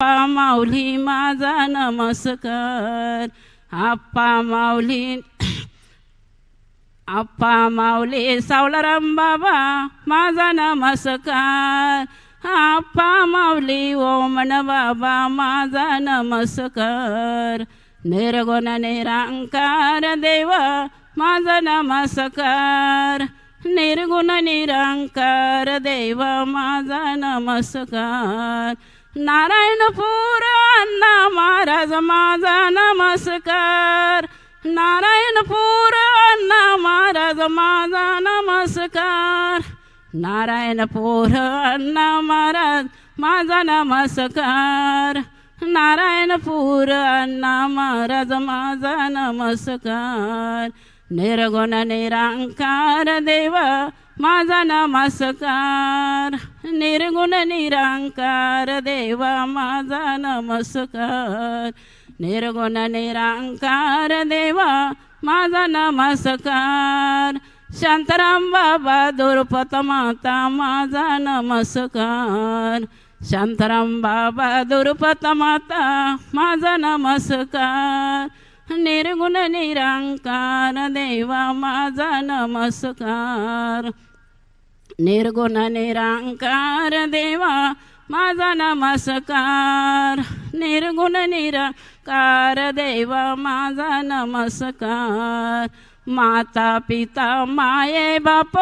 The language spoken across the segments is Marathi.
आप्पा माऊली माझा नमस्कार. आप्पा माऊली आप्पा माऊली सावलाराम बाबा माझा नमस्कार. आप्पा माऊली ओमन बाबा माझा नमस्कार. निर्गुण निरंकार देव माझा नमस्कार. निर्गुण निरंकार देव माझा नमस्कार. नारायणपूर अण्णा महाराज माझा नमस्कार. नारायणपूर अण्णा महाराज माझा नमस्कार. नारायणपूर अण्णा महाराज माझा नमस्कार. नारायणपूर अण्णा महाराज माझा नमस्कार. निर्गुण निरांकार देव माझा नमस्कार. निर्गुण निरंकार देवा माझा नमस्कार. निर्गुण निरंकार देवा माझा नमस्कार. शांताराम बाबा दुर्पत माता माझा नमस्कार. शांताराम बाबा दुर्पत माता माझा नमस्कार. निर्गुण निरंकार देवा माझा नमस्कार. निर्गुण निरंकार देवा माझा नमस्कार. निर्गुण निरंकार देवा माझा नमस्कार. माता पिता माये बाप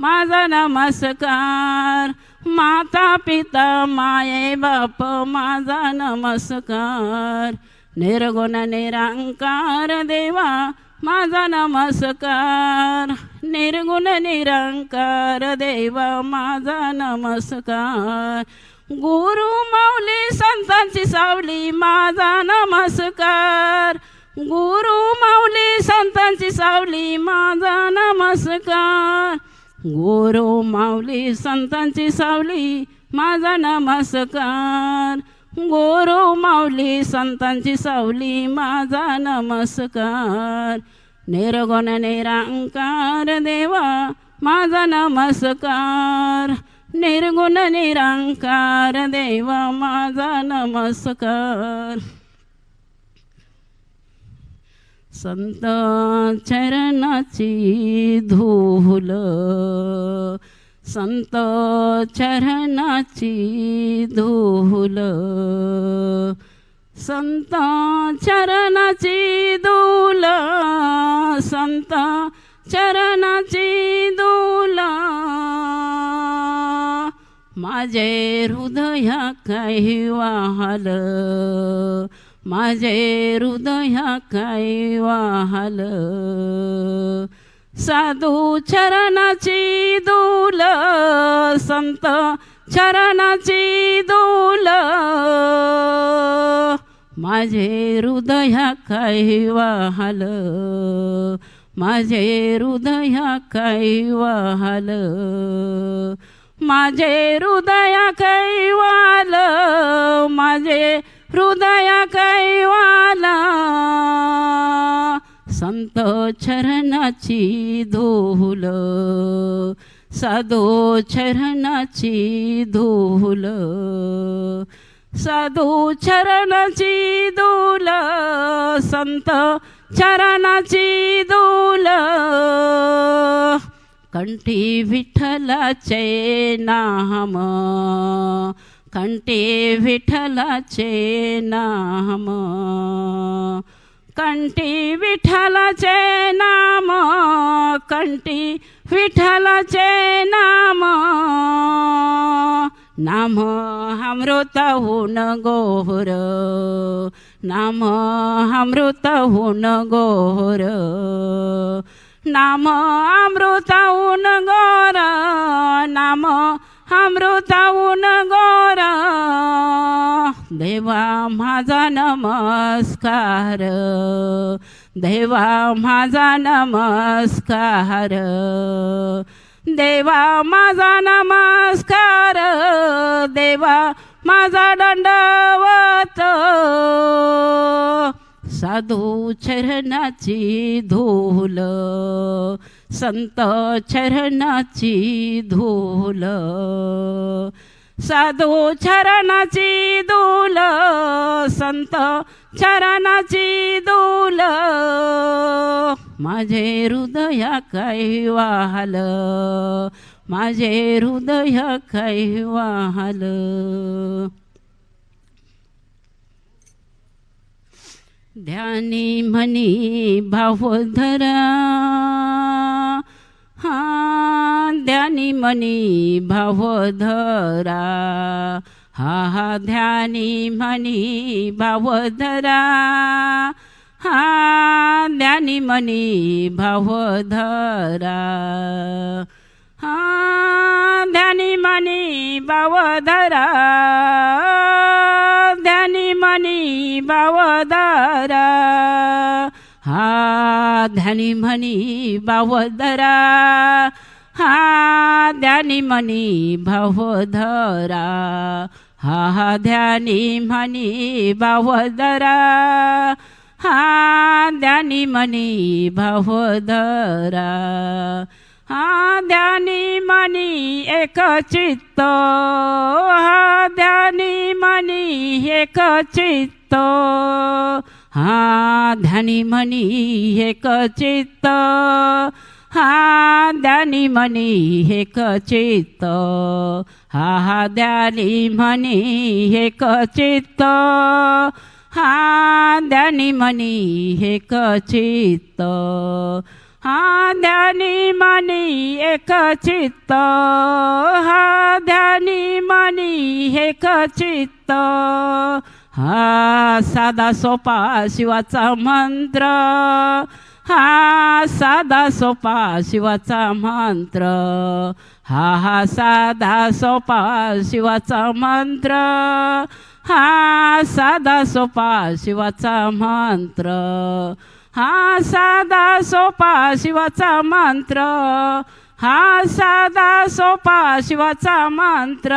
माझा नमस्कार. माता पिता माये बाप माझा नमस्कार. निर्गुण निरंकार देवा माझा नमस्कार. निर्गुण निरंकार देवा माझा नमस्कार. गुरु माऊली संतांची सावली माझा नमस्कार. गुरु माऊली संतांची सावली माझा नमस्कार. गुरु माऊली संतांची सावली माझा नमस्कार. गुरु माऊली संतांची सावली माझा नमस्कार. निर्गुण निरंकार देवा माझा नमस्कार. निर्गुण निरंकार देवा माझा नमस्कार. संत चरणाची धूल संत चरणाची धूल. संत चरणाची दूल संत चरणाची दूल. माझे हृदय काही वाहल माझे हृदय काही वाहल. साधू चरणाची दूल संत चरणाची दूल. माझे हृदया काही वाहल? माझे हृदया काही वाहल? माझे हृदया काही वाल माझे हृदया काही वाला संत चरणाची धूल साधो चरणाची धूल साधू चरणाची दूल संत चरणाची दूल. कंठी विठ्ठलाचे नाम कंठी विठ्ठलाचे नाम. कंठी विठ्ठलाचे नाम कंठी विठ्ठलाचे नाम. नाम अमृतहून गोर नाम अमृतहून गोर नाम अमृतहून गोर नाम अमृतहून गोर देवा माझा नमस्कार देवा माझा नमस्कार देवा माझा नमस्कार. देवा माझा दंडवत. साधू चरणाची धूल. संत चरणाची धूल. साधू चरणाची दूल संत चरणाची दूल माझे हृदय काही वाहल? माझे हृदय काही वाहल? ध्यानी म्हणी भावधरा हा ध्यानी म्हणी भावधरा. हा हा ध्यानी म्हणी भावधरा. हा ध्यानी म्हणी भावधरा. हा ध्यानी म्हणी भावधरा. ध्यानी मनी भावधरा. हा ध्यानी म्हणी बावधरा हा ध्यानी म्हणी भावधरा. हा हा ध्यानी म्हणी बावधरा हा ध्यानी म्हणी भावधरा. हा ध्यानी मनी एक चित्त. हा ध्यानी मनी एक चित्त. हा ध्यानी मनी एक चित्त हा ध्यानी मनी एक चित्त हा हा ध्यानी मनी एक चित्त हा ध्यानी मनी एक चित्त हा ध्यानी मनी एक चित्त हा ध्यानी मनी एक चित्त हा साधा सोपा शिवाचा मंत्र. हा साधा सोपा शिवाचा मंत्र. हा हा साधा सोपा शिवाचा मंत्र. हा साधा सोपा शिवाचा मंत्र. हा साधा सोपा शिवाचा मंत्र. हा साधा सोपा शिवाचा मंत्र.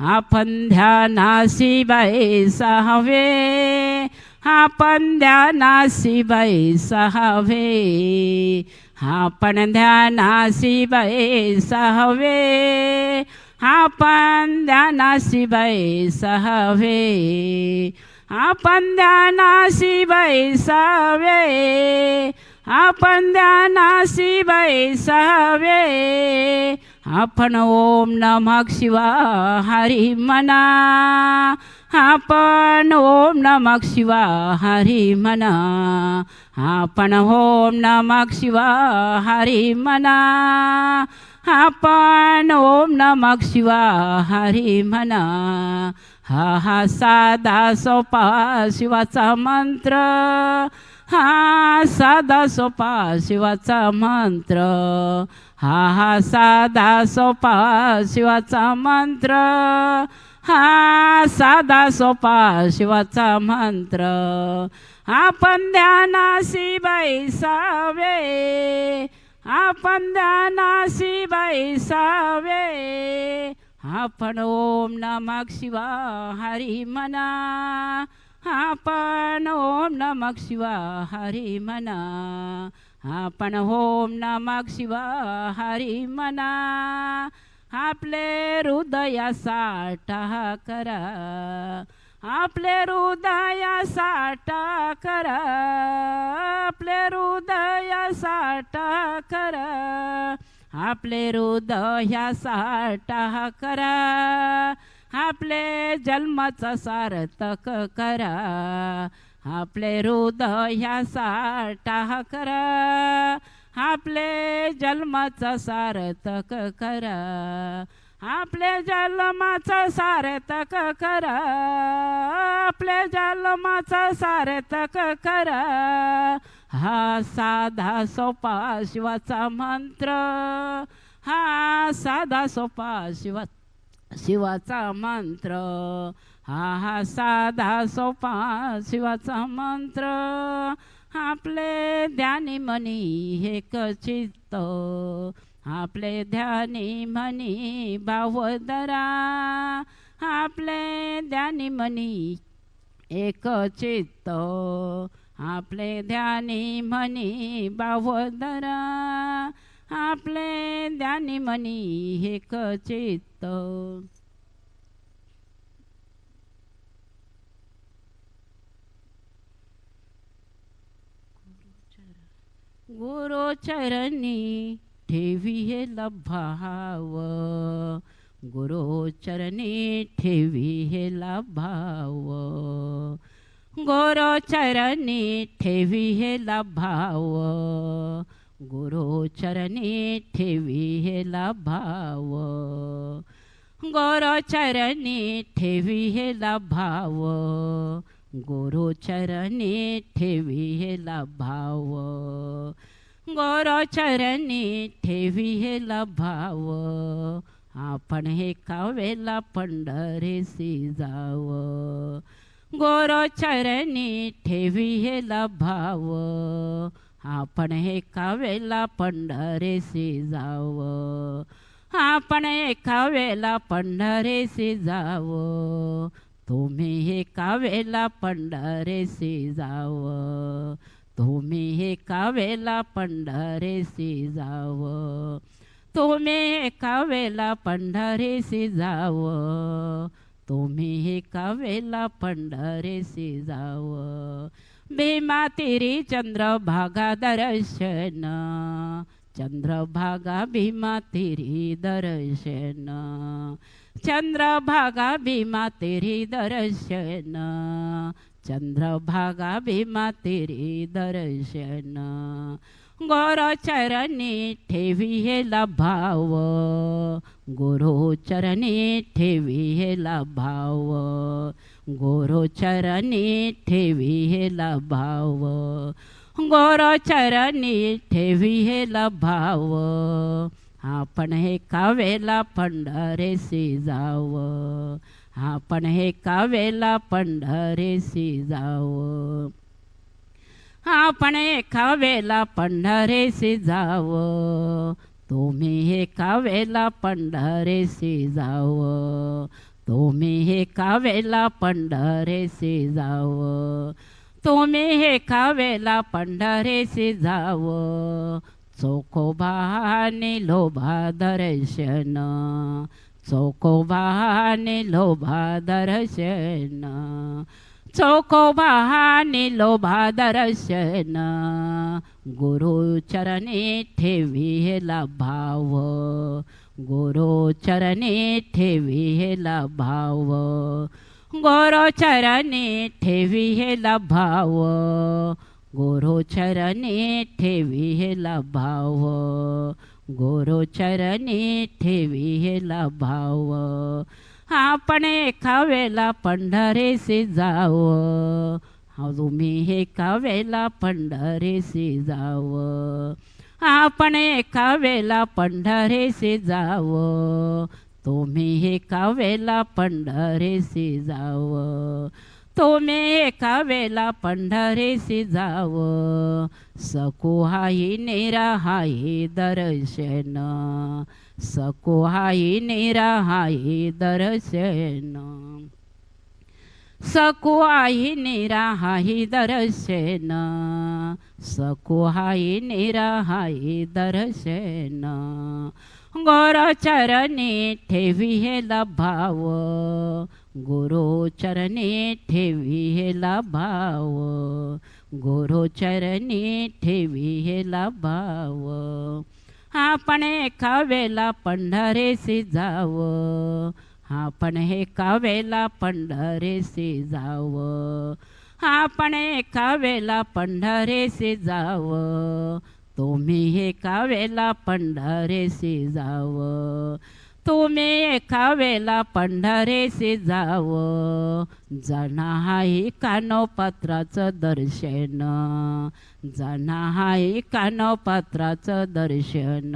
आपण ध्यानासी बाई सहावे आपण ध्यानासी बाई सहावे आपण ध्यानासी बाई सहावे आपण ध्यानासी बाई सहावे आपण ध्यानासी बैसावे आपण ध्यानासी सहावे. आपण ओम नमक शिवा हरी मना. आपण ओम नमक शिवा हरी मना. आपण ओम नमक शिवा हरी मना. आपण ओम नमक शिवा हरी म्हणा हा हा साधा सोपा शिवाचा मंत्र. हा साधा सोपा शिवाचा मंत्र. हा हा साधा सोपा शिवाचा मंत्र. हा साधा सोपा शिवाचा मंत्र. आपण ध्यानासी बैसावे आपण ध्यानासी बैसावे आपण ओम नमक शिवा हरी मना. आपण ओम नमक शिवा हरी मना। आपण ओम नमक शिवा हरी मना। आपले हृदया साठा करा। आपले हृदया साठा करा। आपले हृदया साठा करा। आपले हृदया साठा करा। आपले जन्माचा सार्थक करा. आपले हृदया साठा करा. आपले जन्माचा सार्थक करा. आपले जन्माचा सार्थक करा. आपले जन्माचा सार्थक करा. हा साधा सोपा शिवाचा मंत्र. हा साधा सोपा शिवाचा शिवाचा मंत्र हा हा साधा सोपा शिवाचा मंत्र. आपले ध्यानी मनी हे चित्त आपले ध्यानी मनी भावदरा. आपले ध्यानी मनी एक चित्त आपले ध्यानी मनी भावदरा. आपले ध्यानी मनी एक तर गुरुचरणी ठेवी हे लभाव. गुरुचरणी ठेवी हे लभाव. गोरोचरणी ठेवी हे लभाव. गुरुचरणी ठेवी हेला भाव. गुरुचरणी ठेवी हेला भाव. गुरुचरणी ठेवी हेला भाव. गुरुचरणी ठेवी हेला भाव. आपण हे कावेला पंढरीसी जाव. गोरोचरणी ठेवी हेला भाव. आपण हे कावेला पंढरेशी जाव. आपण एका वेळेला पंढरेशी जाव. तुम्ही हे कावेला पंढरेशी जाव. तुम्ही हे कावेला पंढरेशी जाव. तुम्ही एका वेळेला पंढरीसी जाव. तुम्ही हे कावेला पंढरीसी जाव. भीमा तिरी चंद्रभागा दर्शन. चंद्रभागा भीमा तिरी दर्शन. चंद्रभागा भीमा तिरी दर्शन. चंद्रभागा भीमा तिरी दर्शन. गोरचरणी ठेवी हे भाव गुरुचरणी ठेवी हे भाव गुरुचरणी ठेवी हे भाव. गोरचरणी ठेवी हे भाव. आपण हे कावेला पंढरेसी जाव. आपण हे कावेला पंढरेसी जाव. आपण एका वेळेला पंढरेसी जाव. तुम्ही हे कावेला पंढरेसी जाव. तुम्ही हे कावेला पंढरेसी जाव. तुम्ही हे कावेला पंढरेसी जाव. चोखोबाने लोभा दर्शन. चोखोबाने लोभा दर्शन. चोखोबाने लोभा दर्शन. गुरुचरणी ठेवी हेला भाव. गुरुचरणी ठेवी हेला भाव. गुरुचरणी ठेवी हेला भाव. गुरुचरणी ठेवी हेला भाव. गुरुचरणी ठेवी हेला भाव. आपण एका वेळेला पंढरीसी जाव. तुम्ही एका वेळेला पंढरीसी जाव. आपण एका वेळेला पंढरेसे जाव. तुम्ही एका वेळेला पंढरेसे जाव. तुम्ही एका वेळेला पंढरीसी जाव. सकुहाई निराहाई दर्शन. सकुहाई निराहाई दर्शन. सकुहाई निराहाई दर्शन सकुहाई निराहाई दर्शन। गोरचरणी ठेवी हे भाव गुरुचरणी ठेवी हे भाव गुरुचरणी ठेवी हे भाव आपण एका वेळेला पंढरेसी जावं आपण एका वेळेला पंढरेसे जाव. आपण एका वेळेला पंढरेसे जाव. तुम्ही एका वेळेला पंढरेसे जाव. तुम्ही एका वेळेला पंढरेसे जाव. जना हाई कानोपात्राचं दर्शन. जना हाई कानोपात्राचं दर्शन.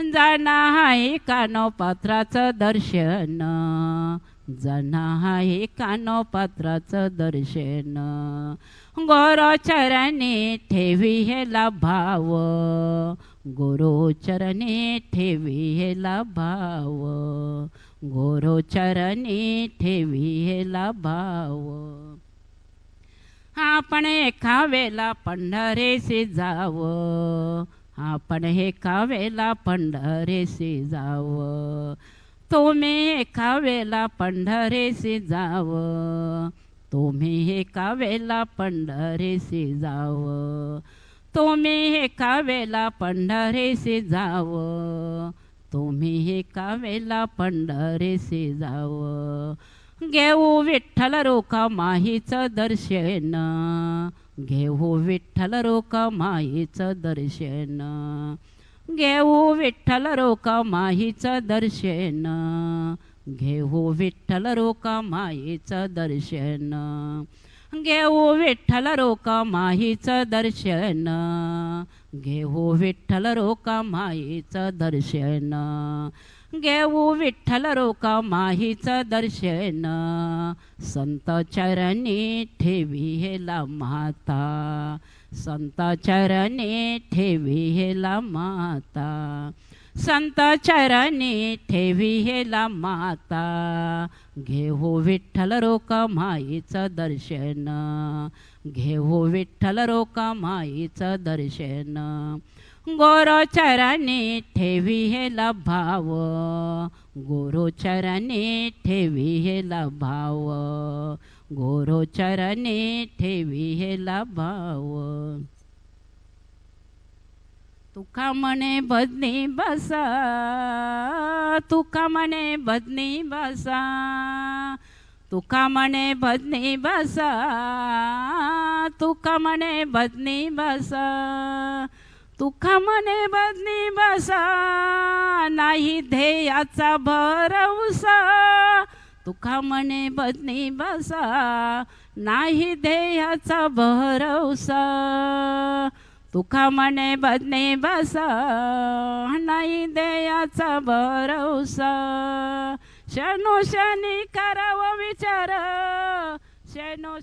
जाणा आहे कानो कानोपात्राचं दर्शन. जाणा आहे कानो कानोपात्राचं दर्शन. गोरचरणी ठेवी हेला भाव. गुरुचरणी ठेवी हेला भाव. गुरुचरणी ठेवी हेला भाव. आपण एका वेळेला पंढरेसी जावं. आपण एका वेळेला पंढरेसी जाव तुम्ही एका वेळेला पंढरेसी जाव तुम्ही एका वेळेला पंढरेसी जाव तुम्ही हे कावेला पंढरेशी जावं तुम्ही हे कावेला पंढरेशी जावं घेऊ विठ्ठल रोका माहीचं दर्शन. घेऊ विठ्ठल रोका माहीचं दर्शन. घेऊ विठ्ठल रोका माहीचं दर्शन. घेऊ विठ्ठल रोका माहीचं दर्शन. घेऊ विठ्ठल रोका माहीचं दर्शन. घेऊ विठ्ठल रोका माहीचं दर्शन. घेऊ विठ्ठल रोका माहीचं दर्शन. संत चरणी ठेवी हेला माता. संत चरणी ठेवी हेला माता. संत चरणी ठेवी हेला माता. घेऊ विठ्ठल रोका माईचं दर्शन. घेऊ विठ्ठल रोका माईचं दर्शन. गोरोचरणी ठेवी हे लभाव गोरोचरणी ठेवी हे लभाव गोरोचरणी ठेवी हे लभाव तुका म्हणे बदनी बसा. तुका म्हणे बदनी बसा. तुका म्हणे बदनी बसा. तुका म्हणे बदनी बसा. तुका म्हणे बदनी बसा नाही ध्येयाचा भरवसा तुका म्हणे बदनी बसा नाही ध्येयाचा भरवसा तुका मने बदनी बसा नाही देयाचा भरवसा शनो शनी करावं विचार शनो